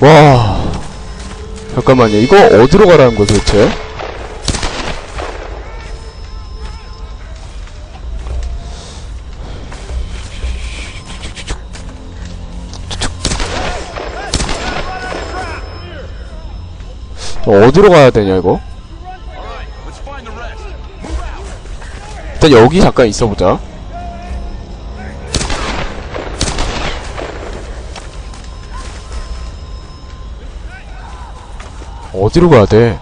와. 잠깐만요. 이거 어디로 가라는 거야 도대체? 어디로 가야 되냐 이거? 일단 여기 잠깐 있어보자. 어디로 가야 돼?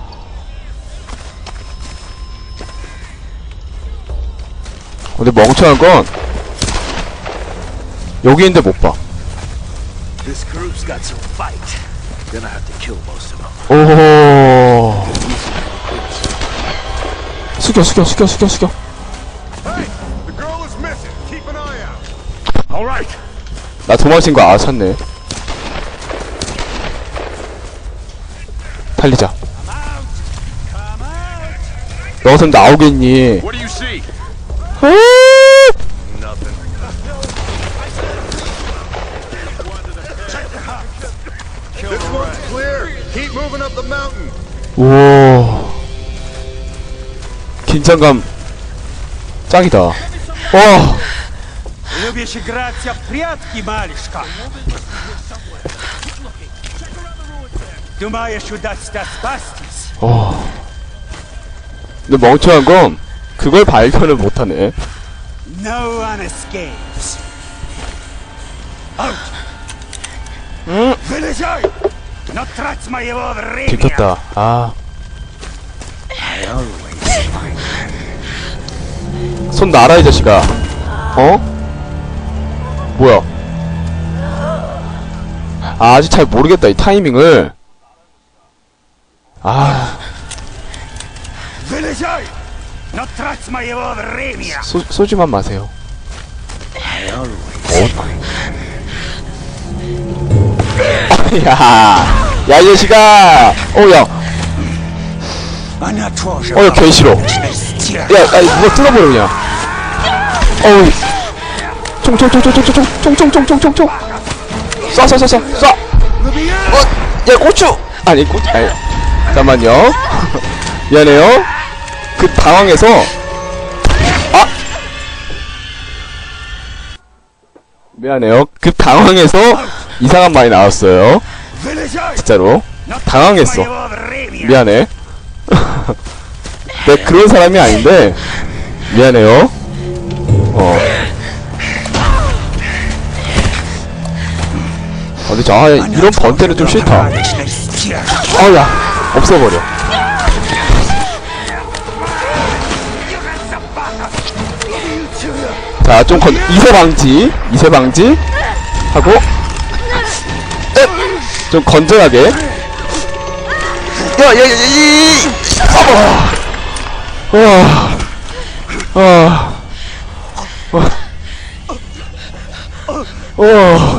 근데 멍청한 건 여기 있는데 못 봐. 오호. 숙여 숙여 숙여 숙여 숙여. 나 도망친 거 아셨네. 달리자 너 같으면 나오겠니 우와 긴장감 짱이다 와 Любишь играть в прятки, малышка? Думаешь, удастся спастись? 근데 멍청한 건 그걸 발견을 못하네. No one escapes. Out! Вылезай! Но трать моего времени! 들켰다. 아. 손 놔라 이 자식아. 어? 뭐야? 아, 아직 잘 모르겠다 이 타이밍을. 아, Вылезай! Но трать моего времени! 쏘, 쏘지만 마세요. 어? 야, 야, 이 자식아! 어, 야, Она тоже 어, 야, 개 싫어. обычная стерва. 야, 야, 이거 뚫어버려, 그냥. 어우. 총, 총, 총, 총, 총, 총, 총, 총, 총, 총, 총, 총. 쏴, 쏴, 쏴, 쏴, 쏴. 어, 야, 고추! 아니, 고추, 아니. 잠깐만요. 미안해요. 그 당황해서. 아! 미안해요. 그 당황해서 이상한 말이 나왔어요. 진짜로. 당황했어. 미안해. 내 네, 그런 사람이 아닌데. 미안해요. 어. 아, 어디 저 아, 이런 번데는 좀 싫다. 어, 야. 없애버려. 자, 좀 건, 이세 방지, 이세 방지 하고, 앱! 좀 건전하게. 야, 야, 야, 이, 어, 어, 어, 어, 어,